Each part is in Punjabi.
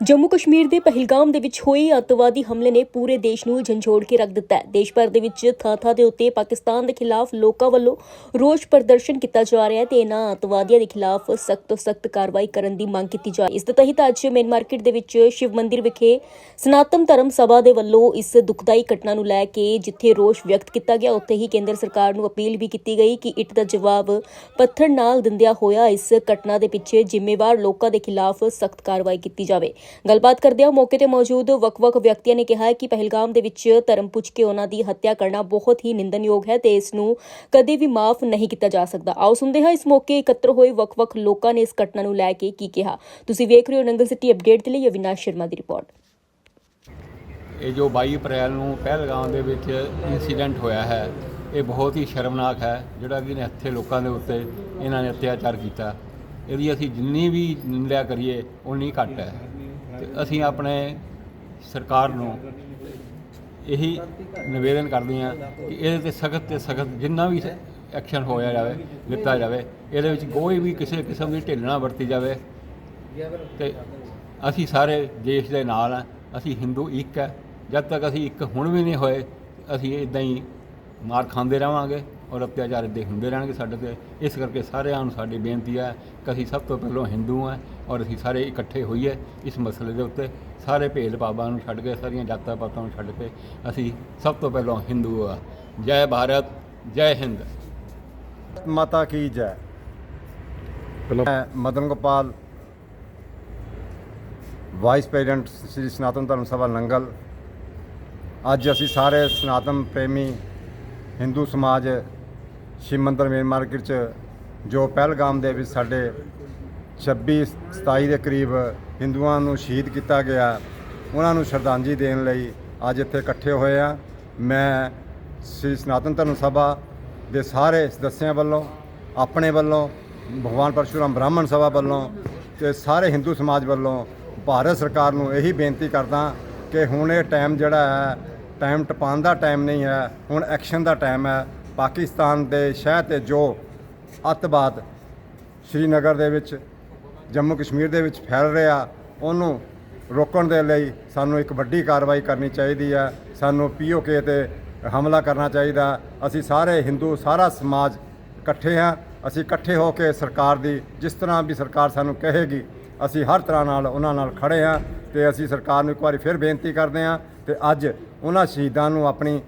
ਜੰਮੂ ਕਸ਼ਮੀਰ ਦੇ ਪਹਿਲਗਾਮ ਦੇ ਵਿੱਚ ਹੋਏ ਅੱਤਵਾਦੀ ਹਮਲੇ ਨੇ ਪੂਰੇ ਦੇਸ਼ ਨੂੰ ਝੰਜੋੜ ਕੇ ਰੱਖ ਦਿੱਤਾ ਹੈ। ਦੇਸ਼ ਭਰ ਦੇ ਵਿੱਚ ਥਾਂ-ਥਾਂ ਦੇ ਉੱਤੇ ਪਾਕਿਸਤਾਨ ਦੇ ਖਿਲਾਫ ਲੋਕਾਂ ਵੱਲੋਂ ਰੋਸ ਪ੍ਰਦਰਸ਼ਨ ਕੀਤਾ ਜਾ ਰਿਹਾ ਹੈ ਤੇ ਇਹਨਾਂ ਅੱਤਵਾਦੀਆਂ ਦੇ ਖਿਲਾਫ ਸਖਤ ਤੋਂ ਸਖਤ ਕਾਰਵਾਈ ਕਰਨ ਦੀ ਮੰਗ ਕੀਤੀ ਜਾ ਰਹੀ ਹੈ। ਇਸ ਦੇ ਤਹਿਤ ਅੱਜ ਮੇਨ ਮਾਰਕੀਟ ਦੇ ਵਿੱਚ ਸ਼ਿਵ ਮੰਦਿਰ ਵਿਖੇ ਸਨਾਤਨ ਧਰਮ ਸਭਾ ਦੇ ਵੱਲੋਂ ਇਸ ਦੁਖਦਾਈ ਘਟਨਾ ਨੂੰ ਲੈ ਕੇ ਜਿੱਥੇ ਰੋਸ ਵਿਅਕਤ ਕੀਤਾ ਗਿਆ, ਉੱਥੇ ਹੀ ਕੇਂਦਰ ਸਰਕਾਰ ਨੂੰ ਅਪੀਲ ਵੀ ਕੀਤੀ ਗਈ ਕਿ ਇੱਟ ਦਾ ਜਵਾਬ ਪੱਥਰ ਨਾਲ ਦਿੰਦਿਆਂ ਹੋਇਆ ਇਸ ਘਟਨਾ ਦੇ ਪਿੱਛੇ ਜ਼ਿੰਮੇਵਾਰ ਲੋਕਾਂ ਦੇ ਖਿਲਾਫ ਸਖਤ ਕਾਰਵਾਈ ਕੀਤੀ ਜਾਵੇ। ਗੱਲਬਾਤ ਕਰਦਿਆਂ ਮੌਕੇ ਤੇ ਮੌਜੂਦ ਵੱਖ-ਵੱਖ ਵਿਅਕਤੀਆਂ ਨੇ ਕਿਹਾ ਕਿ ਪਹਿਲਗਾਮ ਦੇ ਵਿੱਚ ਧਰਮ ਪੁੱਛ ਕੇ ਉਹਨਾਂ ਦੀ ਹੱਤਿਆ ਕਰਨਾ ਬਹੁਤ ਹੀ ਨਿੰਦਨਯੋਗ ਹੈ ਤੇ ਇਸ ਨੂੰ ਕਦੇ ਵੀ ਮਾਫ ਨਹੀਂ ਕੀਤਾ ਜਾ ਸਕਦਾ। ਆਓ ਸੁਣਦੇ ਹਾਂ ਇਸ ਮੌਕੇ ਇਕੱਤਰ ਹੋਏ ਵੱਖ-ਵੱਖ ਲੋਕਾਂ ਨੇ ਇਸ ਘਟਨਾ ਨੂੰ ਲੈ ਕੇ ਕੀ ਕਿਹਾ। ਤੁਸੀਂ ਵੇਖ ਰਹੇ ਹੋ ਨੰਗਲ ਸਿਟੀ ਅਪਡੇਟ ਦੇ ਲਈ ਅਵਿਨਾਸ਼ ਸ਼ਰਮਾ ਦੀ ਰਿਪੋਰਟ। ਇਹ ਜੋ 22 ਅਪ੍ਰੈਲ ਨੂੰ ਪਹਿਲਗਾਮ ਦੇ ਵਿੱਚ ਇਨਸੀਡੈਂਟ ਹੋਇਆ ਹੈ, ਇਹ ਬਹੁਤ ਹੀ ਸ਼ਰਮਨਾਕ ਹੈ, ਜਿਹੜਾ ਕਿ ਇੱਥੇ ਲੋਕਾਂ ਦੇ ਉੱਤੇ ਇਹਨਾਂ ਨੇ ਅਤਿਆਚਾਰ ਕੀਤਾ। ਇਹਦੀ ਅਸੀਂ ਜਿੰਨੀ ਵੀ ਨਿੰਦਿਆ ਕਰੀਏ, ਉਨੀ ਘੱਟ ਹੈ। ਤੇ ਅਸੀਂ ਆਪਣੇ ਸਰਕਾਰ ਨੂੰ ਇਹੀ ਨਿਵੇਦਨ ਕਰਦੇ ਹਾਂ ਕਿ ਇਹਦੇ ਤੇ ਸਖਤ ਤੇ ਸਖਤ ਜਿੰਨਾ ਵੀ ਐਕਸ਼ਨ ਹੋਇਆ ਜਾਵੇ, ਲਿੱਤਾ ਜਾਵੇ, ਇਹਦੇ ਵਿੱਚ ਕੋਈ ਵੀ ਕਿਸੇ ਕਿਸਮ ਦੀ ਢਿੱਲ ਨਾ ਵਰਤੀ ਜਾਵੇ ਤੇ ਅਸੀਂ ਸਾਰੇ ਦੇਸ਼ ਦੇ ਨਾਲ ਆ ਅਸੀਂ ਹਿੰਦੂ ਇੱਕ ਹੈ, ਜਦ ਤੱਕ ਅਸੀਂ ਇੱਕ ਹੁਣ ਵੀ ਨਹੀਂ ਹੋਏ, ਅਸੀਂ ਇਦਾਂ ਹੀ ਮਾਰ ਖਾਂਦੇ ਰਵਾਂਗੇ ਔਰ ਅਤਿਆਚਾਰ ਇੱਦਾਂ ਹੀ ਹੁੰਦੇ ਰਹਿਣਗੇ ਸਾਡੇ ਤੇ। ਇਸ ਕਰਕੇ ਸਾਰਿਆਂ ਨੂੰ ਸਾਡੀ ਬੇਨਤੀ ਹੈ ਕਿ ਅਸੀਂ ਸਭ ਤੋਂ ਪਹਿਲਾਂ ਹਿੰਦੂ ਹਾਂ ਔਰ ਅਸੀਂ ਸਾਰੇ ਇਕੱਠੇ ਹੋਈਏ ਇਸ ਮਸਲੇ ਦੇ ਉੱਤੇ। ਸਾਰੇ ਭੇਦ ਭਾਵਾਂ ਨੂੰ ਛੱਡ ਕੇ ਸਾਰੀਆਂ ਜਾਤਾਂ ਪਾਤਾਂ ਨੂੰ ਛੱਡ ਕੇ ਅਸੀਂ ਸਭ ਤੋਂ ਪਹਿਲਾਂ ਹਿੰਦੂ ਆ ਜੈ ਭਾਰਤ ਜੈ ਹਿੰਦ। ਮਾਤਾ ਕੀ ਜੈ? ਮੈਂ ਮਦਨ ਗੋਪਾਲ ਵਾਈਸ ਪ੍ਰੈਜ਼ੀਡੈਂਟ ਸ੍ਰੀ ਸਨਾਤਨ ਧਰਮ ਸਭਾ ਨੰਗਲ। ਅੱਜ ਅਸੀਂ ਸਾਰੇ ਸਨਾਤਨ ਪ੍ਰੇਮੀ ਹਿੰਦੂ ਸਮਾਜ ਸ਼ਿਵ ਮੰਦਰ ਮੇਨ ਮਾਰਕੀਟ 'ਚ, ਜੋ ਪਹਿਲਗਾਮ ਦੇ ਵਿੱਚ ਸਾਡੇ 26 27 ਦੇ ਕਰੀਬ ਹਿੰਦੂਆਂ ਨੂੰ ਸ਼ਹੀਦ ਕੀਤਾ ਗਿਆ, ਉਹਨਾਂ ਨੂੰ ਸ਼ਰਧਾਂਜਲੀ ਦੇਣ ਲਈ ਅੱਜ ਇੱਥੇ ਇਕੱਠੇ ਹੋਏ ਆ। ਮੈਂ ਸ੍ਰੀ ਸਨਾਤਨ ਧਰਮ ਸਭਾ ਦੇ ਸਾਰੇ ਸਦੱਸਿਆਂ ਵੱਲੋਂ, ਆਪਣੇ ਵੱਲੋਂ, ਭਗਵਾਨ ਪਰਸ਼ੂਰਾਮ ਬ੍ਰਾਹਮਣ ਸਭਾ ਵੱਲੋਂ ਤੇ ਸਾਰੇ ਹਿੰਦੂ ਸਮਾਜ ਵੱਲੋਂ ਭਾਰਤ ਸਰਕਾਰ ਨੂੰ ਇਹੀ ਬੇਨਤੀ ਕਰਦਾ ਕਿ ਹੁਣ ਇਹ ਟਾਈਮ ਜਿਹੜਾ ਹੈ ਟਾਈਮ ਟਪਾਉਣ ਦਾ ਟਾਈਮ ਨਹੀਂ ਹੈ, ਹੁਣ ਐਕਸ਼ਨ ਦਾ ਟਾਈਮ ਹੈ। ਪਾਕਿਸਤਾਨ ਦੇ ਸ਼ਹਿਰ ਤੇ ਜੋ ਅੱਤਵਾਦ ਸ਼੍ਰੀਨਗਰ ਦੇ ਵਿੱਚ, ਜੰਮੂ ਕਸ਼ਮੀਰ ਦੇ ਵਿੱਚ ਫੈਲ ਰਿਹਾ, ਉਹਨੂੰ ਰੋਕਣ ਦੇ ਲਈ ਸਾਨੂੰ ਇੱਕ ਵੱਡੀ ਕਾਰਵਾਈ ਕਰਨੀ ਚਾਹੀਦੀ ਹੈ। ਸਾਨੂੰ ਪੀਓਕੇ ਤੇ ਹਮਲਾ ਕਰਨਾ ਚਾਹੀਦਾ। ਅਸੀਂ ਸਾਰੇ ਹਿੰਦੂ ਸਾਰਾ ਸਮਾਜ ਇਕੱਠੇ ਹਾਂ। ਅਸੀਂ ਇਕੱਠੇ ਹੋ ਕੇ ਸਰਕਾਰ ਦੀ, ਜਿਸ ਤਰ੍ਹਾਂ ਵੀ ਸਰਕਾਰ ਸਾਨੂੰ ਕਹੇਗੀ, ਅਸੀਂ ਹਰ ਤਰ੍ਹਾਂ ਨਾਲ ਉਹਨਾਂ ਨਾਲ ਖੜੇ ਹਾਂ ਤੇ ਅਸੀਂ ਸਰਕਾਰ ਨੂੰ ਇੱਕ ਵਾਰੀ ਫਿਰ ਬੇਨਤੀ ਕਰਦੇ ਹਾਂ ਤੇ ਅੱਜ ਉਹਨਾਂ ਸ਼ਹੀਦਾਂ ਨੂੰ ਆਪਣੀ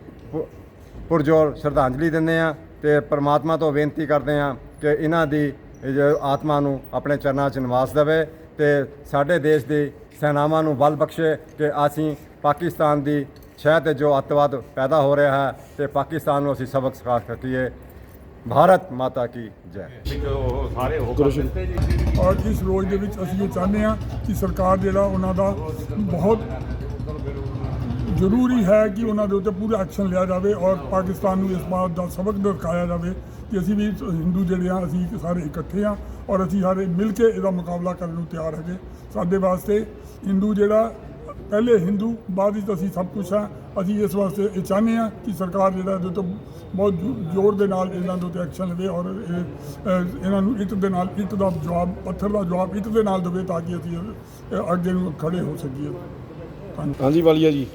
ਪੁਰਜੋਰ ਸ਼ਰਧਾਂਜਲੀ ਦਿੰਦੇ ਹਾਂ ਤੇ ਪ੍ਰਮਾਤਮਾ ਤੋਂ ਬੇਨਤੀ ਕਰਦੇ ਹਾਂ ਕਿ ਇਹਨਾਂ ਦੀ ਜੋ ਆਤਮਾ ਨੂੰ ਆਪਣੇ ਚਰਨਾਂ 'ਚ ਨਿਵਾਸ ਦੇਵੇ ਤੇ ਸਾਡੇ ਦੇਸ਼ ਦੀ ਸੈਨਾਵਾਂ ਨੂੰ ਬਲ ਬਖਸ਼ੇ ਕਿ ਅਸੀਂ ਪਾਕਿਸਤਾਨ ਦੀ ਸ਼ਹਿ ਤੇ ਜੋ ਅੱਤਵਾਦ ਪੈਦਾ ਹੋ ਰਿਹਾ ਹੈ ਤੇ ਪਾਕਿਸਤਾਨ ਨੂੰ ਅਸੀਂ ਸਬਕ ਸਿਖਾ ਸਕੀਏ। ਭਾਰਤ ਮਾਤਾ ਕੀ ਜੈ। ਔਰ ਇਸ ਰੋਜ਼ ਦੇ ਵਿੱਚ ਅਸੀਂ ਇਹ ਚਾਹੁੰਦੇ ਹਾਂ ਕਿ ਸਰਕਾਰ ਜਿਹੜਾ ਉਹਨਾਂ ਦਾ ਬਹੁਤ ਜ਼ਰੂਰੀ ਹੈ ਕਿ ਉਹਨਾਂ ਦੇ ਉੱਤੇ ਪੂਰਾ ਐਕਸ਼ਨ ਲਿਆ ਜਾਵੇ ਔਰ ਪਾਕਿਸਤਾਨ ਨੂੰ ਇਸ ਬਾਤ ਦਾ ਸਬਕ ਦਿਖਾਇਆ ਜਾਵੇ ਕਿ ਅਸੀਂ ਵੀ ਹਿੰਦੂ ਜਿਹੜੇ ਆ, ਅਸੀਂ ਸਾਰੇ ਇਕੱਠੇ ਆ ਔਰ ਅਸੀਂ ਸਾਰੇ ਮਿਲ ਕੇ ਇਹਦਾ ਮੁਕਾਬਲਾ ਕਰਨ ਨੂੰ ਤਿਆਰ ਹੈਗੇ। ਸਾਡੇ ਵਾਸਤੇ ਹਿੰਦੂ ਜਿਹੜਾ, ਪਹਿਲੇ ਹਿੰਦੂ, ਬਾਅਦ ਵਿੱਚ ਅਸੀਂ ਸਭ ਕੁਝ ਆ। ਅਸੀਂ ਇਸ ਵਾਸਤੇ ਇਹ ਚਾਹੁੰਦੇ ਆ ਕਿ ਸਰਕਾਰ ਜਿਹੜਾ ਇਹਦੇ ਉੱਤੇ ਬਹੁਤ ਜ਼ੋ- ਜ਼ੋਰ ਦੇ ਨਾਲ ਇਹਨਾਂ ਦੇ ਉੱਤੇ ਐਕਸ਼ਨ ਲਵੇ ਔਰ ਇਹਨਾਂ ਨੂੰ ਇੱਟ ਦੇ ਨਾਲ, ਇੱਟ ਦਾ ਜਵਾਬ, ਪੱਥਰ ਦਾ ਜਵਾਬ ਇੱਟ ਦੇ ਨਾਲ ਦੇਵੇ ਤਾਂ ਕਿ ਅਸੀਂ ਅੱਗੇ ਨੂੰ ਖੜੇ ਹੋ ਸਕੀਏ। ਧੰਨਵਾਦ ਹਾਂਜੀ, ਵਾਲੀਆ ਜੀ।